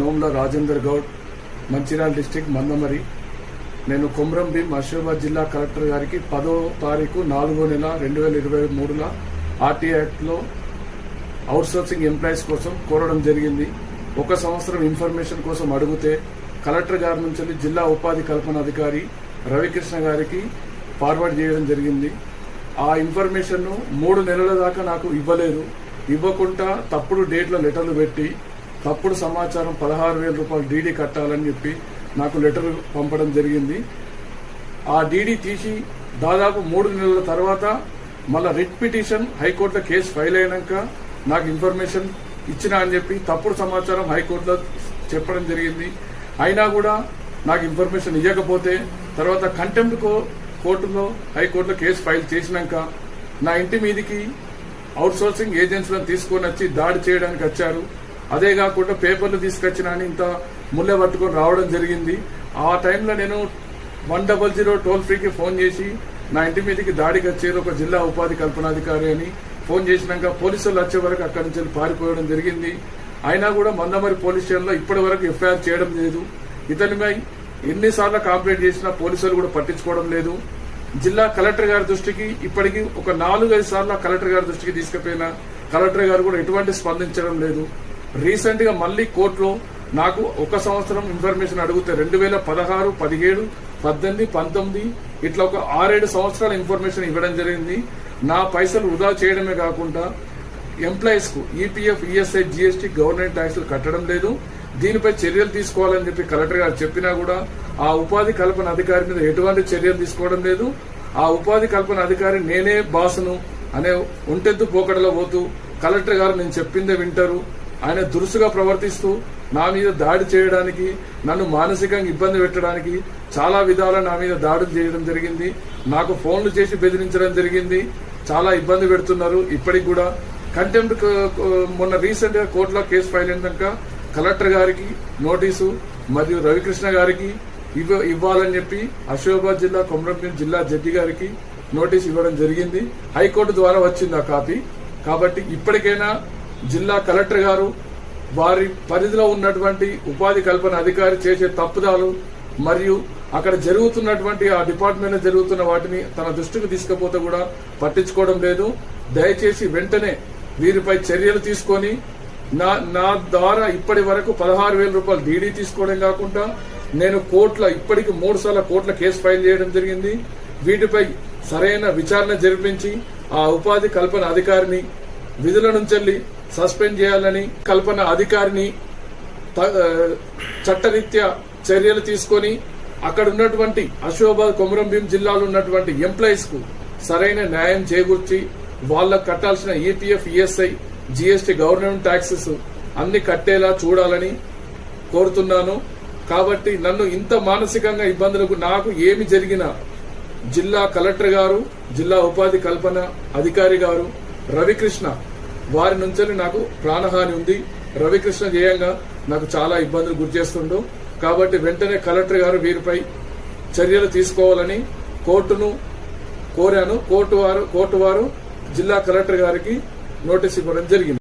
నోముల Rajender Goud Mancherial district Mandamarri. నేను కొమరం భీం ఆసిఫాబాద్ జిల్లా collector గారికి పదో తారీఖు నాలుగో నెల రెండు వేల ఇరవై మూడున ఆర్టీఐ యాక్ట్లో అవుట్సోర్సింగ్ ఎంప్లాయీస్ కోసం కోరడం జరిగింది. ఒక సంవత్సరం ఇన్ఫర్మేషన్ కోసం అడిగితే కలెక్టర్ గారి నుంచి జిల్లా ఉపాధి కల్పన అధికారి రవికృష్ణ గారికి ఫార్వర్డ్ చేయడం జరిగింది. ఆ ఇన్ఫర్మేషన్ను మూడు నెలల దాకా నాకు ఇవ్వలేదు. ఇవ్వకుండా తప్పుడు డేట్ల లెటర్లు పెట్టి తప్పుడు సమాచారం పదహారు వేల రూపాయలు డీడీ కట్టాలని చెప్పి నాకు లెటర్ పంపడం జరిగింది. ఆ డీడీ తీసి దాదాపు మూడు నెలల తర్వాత మళ్ళా రిట్ పిటిషన్ హైకోర్టులో కేసు ఫైల్ అయినాక నాకు ఇన్ఫర్మేషన్ ఇచ్చిన అని చెప్పి తప్పుడు సమాచారం హైకోర్టులో చెప్పడం జరిగింది. అయినా కూడా నాకు ఇన్ఫర్మేషన్ ఇవ్వకపోతే తర్వాత కంటెంప్ట్ కో- కోర్టులో హైకోర్టులో కేసు ఫైల్ చేసినాక నా ఇంటి మీదికి అవుట్ సోర్సింగ్ ఏజెన్సీలను తీసుకొని వచ్చి దాడి చేయడానికి వచ్చారు. అదే కాకుండా పేపర్లు తీసుకొచ్చిన అని ఇంత ముళ్ళ పట్టుకొని రావడం జరిగింది. ఆ టైంలో నేను వన్ డబల్ జీరో టోల్ ఫ్రీకి ఫోన్ చేసి నా ఇంటి మీదకి దాడికి వచ్చేది ఒక జిల్లా ఉపాధి కల్పనాధికారి అని. ఫోన్ చేసినాక పోలీసులు వచ్చే వరకు అక్కడి నుంచి పారిపోవడం జరిగింది. అయినా కూడా మందమరి పోలీస్ స్టేషన్లో ఇప్పటి వరకు ఎఫ్ఐఆర్ చేయడం లేదు. ఇతనిపై ఎన్నిసార్లు కంప్లైంట్ చేసినా పోలీసులు కూడా పట్టించుకోవడం లేదు. జిల్లా కలెక్టర్ గారి దృష్టికి ఇప్పటికి ఒక నాలుగైదు సార్లు కలెక్టర్ గారి దృష్టికి తీసుకుపోయినా కలెక్టర్ గారు కూడా ఎటువంటి స్పందించడం లేదు. రీసెంట్గా మళ్ళీ కోర్టులో నాకు ఒక సంవత్సరం ఇన్ఫర్మేషన్ అడిగితే రెండు వేల పదహారు పదిహేడు పద్దెనిమిది పంతొమ్మిది ఇట్లా ఒక ఆరేడు సంవత్సరాల ఇన్ఫర్మేషన్ ఇవ్వడం జరిగింది. నా పైసలు వృధా చేయడమే కాకుండా ఎంప్లాయీస్కు ఈపీఎఫ్ ఈఎస్ఐ జీఎస్టీ గవర్నమెంట్ ట్యాక్స్లు కట్టడం లేదు. దీనిపై చర్యలు తీసుకోవాలని చెప్పి కలెక్టర్ గారు చెప్పినా కూడా ఆ ఉపాధి కల్పన అధికారి మీద ఎటువంటి చర్యలు తీసుకోవడం లేదు. ఆ ఉపాధి కల్పన అధికారి నేనే బాసును అనే ఒంటెద్దు పోకడలో పోతూ కలెక్టర్ గారు నేను చెప్పిందే వింటారు. ఆయన దురుసుగా ప్రవర్తిస్తూ నా మీద దాడి చేయడానికి నన్ను మానసికంగా ఇబ్బంది పెట్టడానికి చాలా విధాల నా మీద దాడులు చేయడం జరిగింది. నాకు ఫోన్లు చేసి బెదిరించడం జరిగింది. చాలా ఇబ్బంది పెడుతున్నారు. ఇప్పటికి కూడా కంటెంప్ట్ మొన్న రీసెంట్గా కోర్టులో కేసు ఫైల్ అయినాక కలెక్టర్ గారికి నోటీసు మరియు రవికృష్ణ గారికి ఇవ్వ ఇవ్వాలని చెప్పి అశోబాద్ జిల్లా కొమరంభీం జిల్లా జడ్జి గారికి నోటీస్ ఇవ్వడం జరిగింది. హైకోర్టు ద్వారా వచ్చింది ఆ కాపీ. కాబట్టి ఇప్పటికైనా జిల్లా కలెక్టర్ గారు వారి పరిధిలో ఉన్నటువంటి ఉపాధి కల్పన అధికారి చేసే తప్పుదాలు మరియు అక్కడ జరుగుతున్నటువంటి ఆ డిపార్ట్మెంట్ జరుగుతున్న వాటిని తన దృష్టికి తీసుకపోతే కూడా పట్టించుకోవడం లేదు. దయచేసి వెంటనే వీరిపై చర్యలు తీసుకొని నా నా ద్వారా ఇప్పటి వరకు పదహారు వేల రూపాయలు డీడీ తీసుకోవడం కాకుండా నేను కోట్ల ఇప్పటికి మూడు సార్లు కోర్టులో కేసు ఫైల్ చేయడం జరిగింది. వీటిపై సరైన విచారణ జరిపించి ఆ ఉపాధి కల్పన అధికారిని విధుల నుంచి సస్పెండ్ చేయాలని కల్పన అధికారిని త- చట్టరీత్యా చర్యలు తీసుకొని అక్కడ ఉన్నటువంటి అశోబాద్ కొమరంభీం జిల్లాలో ఉన్నటువంటి ఎంప్లాయీస్కు సరైన న్యాయం చేకూర్చి వాళ్ళకు కట్టాల్సిన EPF ESI GST government taxes అన్ని కట్టేలా చూడాలని కోరుతున్నాను. కాబట్టి నన్ను ఇంత మానసికంగా ఇబ్బందులకు నాకు ఏమి జరిగినా జిల్లా కలెక్టర్ గారు జిల్లా ఉపాధి కల్పన అధికారి గారు రవికృష్ణ వారి నుంచి నాకు ప్రాణహాని ఉంది. రవికృష్ణ చేయంగా నాకు చాలా ఇబ్బందులు గురి చేస్తుండు. కాబట్టి వెంటనే కలెక్టర్ గారు వీరిపై చర్యలు తీసుకోవాలని కోర్టును కోరాను. కోర్టు వారు కోర్టు వారు జిల్లా కలెక్టర్ గారికి నోటీస్ ఇవ్వడం జరిగింది.